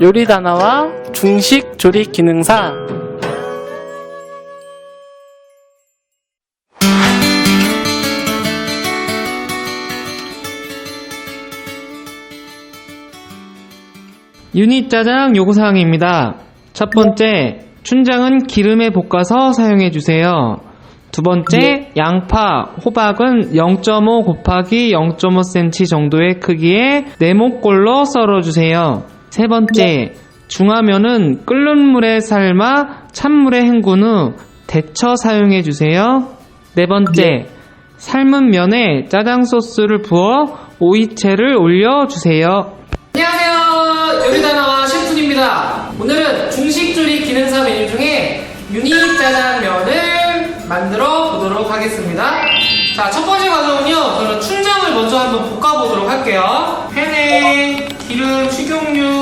요리 단어와 중식 조리 기능사 유닛 짜장 요구사항입니다. 첫 번째, 춘장은 기름에 볶아서 사용해 주세요. 두 번째, 양파, 호박은 0.5 곱하기 0.5cm 정도의 크기의 네모꼴로 썰어 주세요. 세 번째, 중화면은 끓는 물에 삶아 찬물에 헹군 후 데쳐 사용해 주세요. 네 번째, 삶은 면에 짜장 소스를 부어 오이채를 올려 주세요. 안녕하세요. 요리다나와 셰프입니다. 오늘은 중식 조리 기능사 메뉴 중에 유니 짜장면을 만들어 보도록 하겠습니다. 자, 첫 번째 과정은요. 저는 춘장을 먼저 한번 볶아 보도록 할게요. 팬에 기름, 식용유 3큰술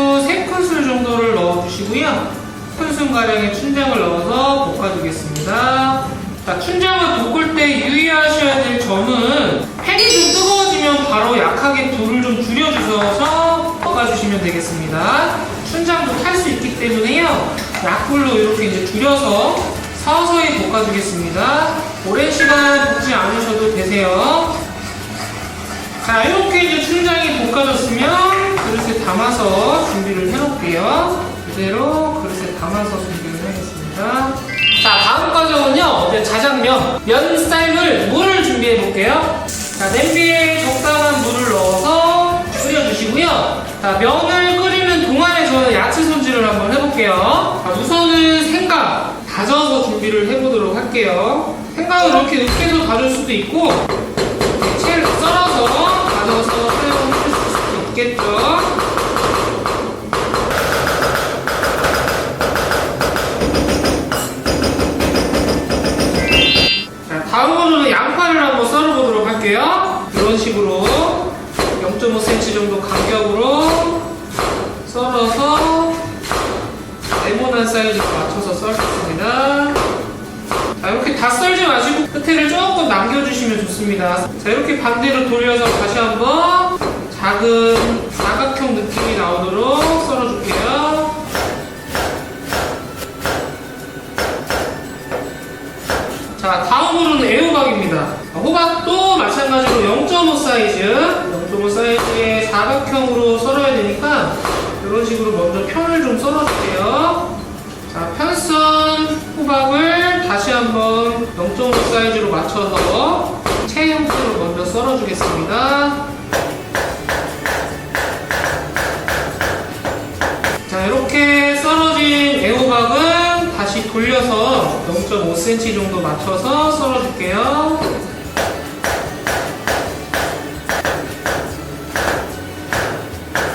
정도를 넣어주시고요. 큰순가량의 춘장을 넣어서 볶아주겠습니다. 자, 춘장을 볶을 때 유의하셔야 될 점은 팬이 좀 뜨거워지면 바로 약하게 불을 좀 줄여주셔서 볶아주시면 되겠습니다. 춘장도 탈 수 있기 때문에요. 약불로 이렇게 이제 줄여서 서서히 볶아주겠습니다. 오랜 시간 볶지 않으셔도 되세요. 자, 이렇게 이제 춘장이 볶아졌으면 담아서 준비를 해놓을게요. 그대로 그릇에 담아서 준비를 하겠습니다. 자, 다음 과정은요, 이제 자장면, 면 삶을 물을 준비해 볼게요. 자, 냄비에 적당한 물을 넣어서 끓여주시고요. 자, 면을 끓이는 동안에 저는 야채 손질을 한번 해볼게요. 자, 우선은 생강 다져서 준비를 해보도록 할게요. 생강을 이렇게 으깨서 다질 수도 있고, 채를 썰어서 다져서 사용하실 수도 있겠죠. 다음으로는 양파를 한번 썰어보도록 할게요. 이런 식으로 0.5cm 정도 간격으로 썰어서 네모난 사이즈로 맞춰서 썰겠습니다. 자, 이렇게 다 썰지 마시고 끝에를 조금 남겨주시면 좋습니다. 자, 이렇게 반대로 돌려서 다시 한번 작은 사각형 느낌이 나오도록 썰어줄게요. 자, 다음으로는 애호박입니다. 호박도 마찬가지로 0.5 사이즈, 0.5 사이즈의 사각형으로 썰어야 되니까 이런 식으로 먼저 편을 좀 썰어줄게요. 자, 편선 호박을 다시 한번 0.5 사이즈로 맞춰서 채 형태로 먼저 썰어주겠습니다. 0.5cm 정도 맞춰서 썰어줄게요.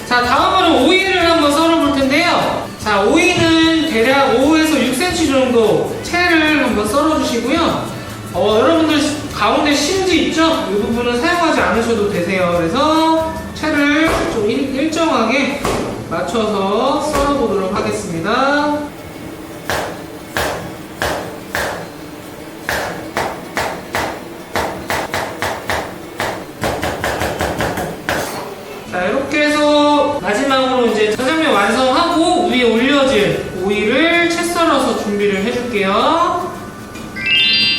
자, 다음으로 오이를 한번 썰어볼 텐데요. 자, 오이는 대략 5에서 6cm 정도 채를 한번 썰어주시고요. 어, 여러분들 가운데 심지 있죠? 이 부분은 사용하지 않으셔도 되세요. 그래서 채를 좀 일, 일정하게 맞춰서 썰어보도록 하겠습니다. 자, 이렇게 해서 마지막으로 이제 짜장면 완성하고 위에 올려질 오이를 채 썰어서 준비를 해줄게요.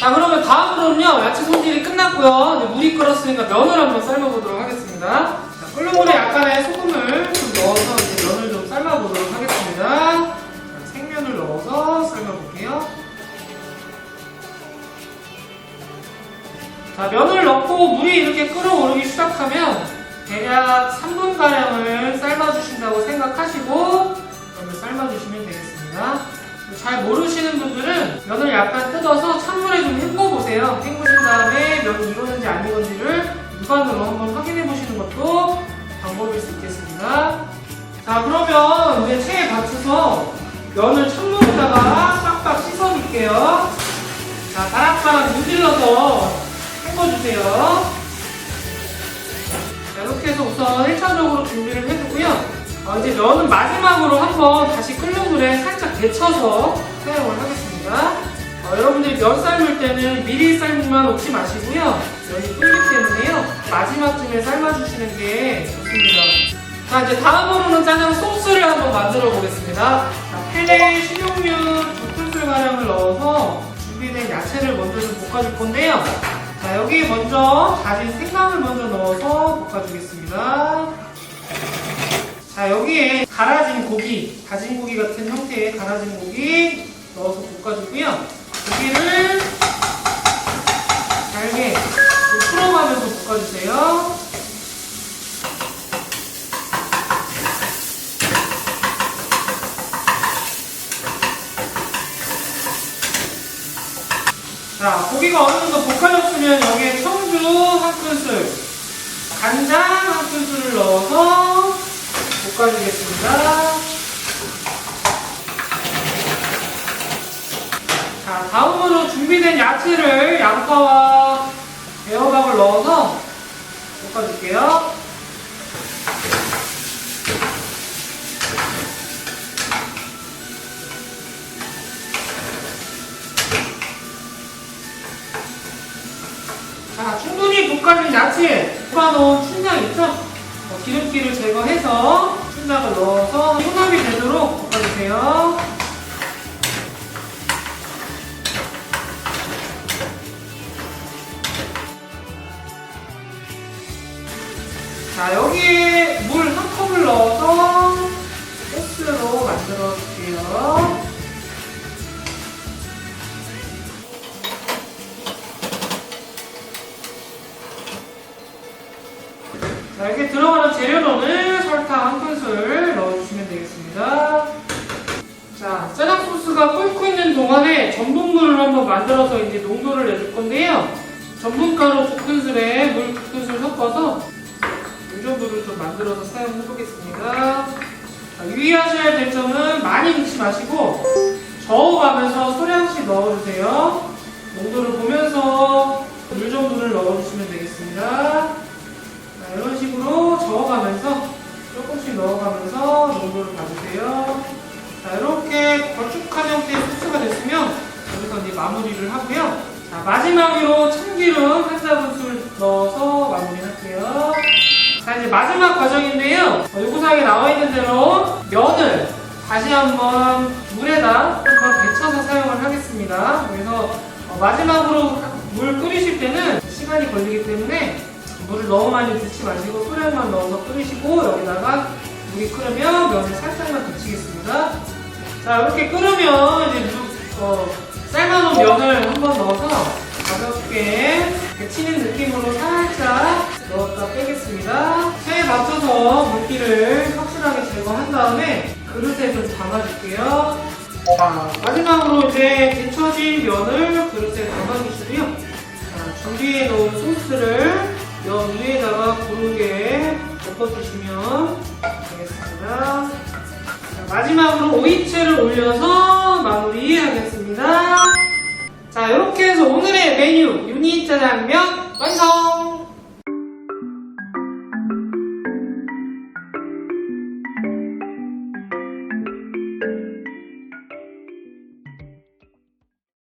자, 그러면 다음으로는요, 야채 손질이 끝났고요. 이제 물이 끓었으니까 면을 한번 삶아보도록 하겠습니다. 자, 끓는 물에 약간의 소금을 좀 넣어서 이제 면을 좀 삶아보도록 하겠습니다. 자, 생면을 넣어서 삶아볼게요. 자, 면을 넣고 물이 이렇게 끓어오르기 시작하면 대략 3분가량을 삶아주신다고 생각하시고 면을 삶아주시면 되겠습니다. 잘 모르시는 분들은 면을 약간 뜯어서 찬물에 좀 헹궈보세요. 헹구신 다음에 면이 익었는지 안 익었는지를 육안으로 한번 확인해 보시는 것도 방법일 수 있겠습니다. 자, 그러면 이제 체에 받쳐서 면을 찬물에다가 싹싹 씻어줄게요. 자, 바락바락 문질러서 헹궈주세요. 자, 이렇게 해서 우선 1차적으로 준비를 해두고요. 어, 이제 면은 마지막으로 한번 다시 끓는 물에 데쳐서 사용을 하겠습니다. 어, 여러분들이 면 삶을 때는 미리 삶만 놓지 마시고요. 면이 끓기 때문에요. 마지막쯤에 삶아주시는 게 좋습니다. 자, 이제 다음으로는 짜장 소스를 한번 만들어 보겠습니다. 자, 팬에 식용유 두 큰술가량을 넣어서 준비된 야채를 먼저 좀 볶아줄 건데요. 자, 여기 먼저 다진 생강을 먼저 넣어서 볶아주겠습니다. 자, 여기에 갈아진 고기, 다진 고기 같은 형태의 갈아진 고기 넣어서 볶아주고요. 고기를 잘게 좀 풀어가면서 볶아주세요. 자, 고기가 어느 정도 볶아졌으면 여기에 청주 한 큰술, 간장 한 큰술을 넣어서 볶아주겠습니다. 자, 다음으로 준비된 야채를 양파와 애호박을 넣어서 볶아줄게요. 자, 충분히 볶아준 야채, 볶아놓은 춘장 있죠? 어, 기름기를 제거해서 춘장을 넣어서 혼합이 되도록 볶아주세요. 자, 여기에 물 한 컵을 넣어서 소스로 만들어 줄게요. 자, 이렇게 들어가는 재료로는 설탕 한 큰술 넣어주시면 되겠습니다. 자, 짜장 소스가 끓고 있는 동안에 전분물을 한번 만들어서 이제 농도를 내줄 건데요. 전분가루 두 큰술에 물 두 큰술 섞어서 물전분을 좀 만들어서 사용해 보겠습니다. 자, 유의하셔야 될 점은 많이 넣지 마시고 저어가면서 소량씩 넣어주세요. 농도를 보면서 물 전분을 넣어주시면 되겠습니다. 저어가면서 조금씩 넣어가면서 농도를 봐주세요. 자, 이렇게 걸쭉한 형태의 소스가 됐으면 여기서 이제 마무리를 하고요. 자, 마지막으로 참기름 한 사분술 넣어서 마무리할게요. 자, 이제 마지막 과정인데요. 어, 요구사항에 나와 있는 대로 면을 다시 한번 물에다 한번 데쳐서 사용을 하겠습니다. 그래서 어, 마지막으로 물 끓이실 때는 시간이 걸리기 때문에 물을 너무 많이 넣지 마시고 소량만 넣어서 끓이시고 여기다가 물이 끓으면 면을 살짝만 데치겠습니다. 자 이렇게 끓으면 이제 물, 어, 삶아놓은 면을 한번 넣어서 가볍게 데치는 느낌으로 살짝 넣었다 빼겠습니다. 체에 맞춰서 물기를 확실하게 제거한 다음에 그릇에 좀 담아줄게요. 자 마지막으로 이제 데쳐진 면을 그릇에 담아주시고요. 자, 준비해 놓은 소스를 면 위에다가 고르게 덮어주시면 되겠습니다. 자, 마지막으로 오이채를 올려서 마무리하겠습니다. 자, 이렇게 해서 오늘의 메뉴 유니 짜장면 완성!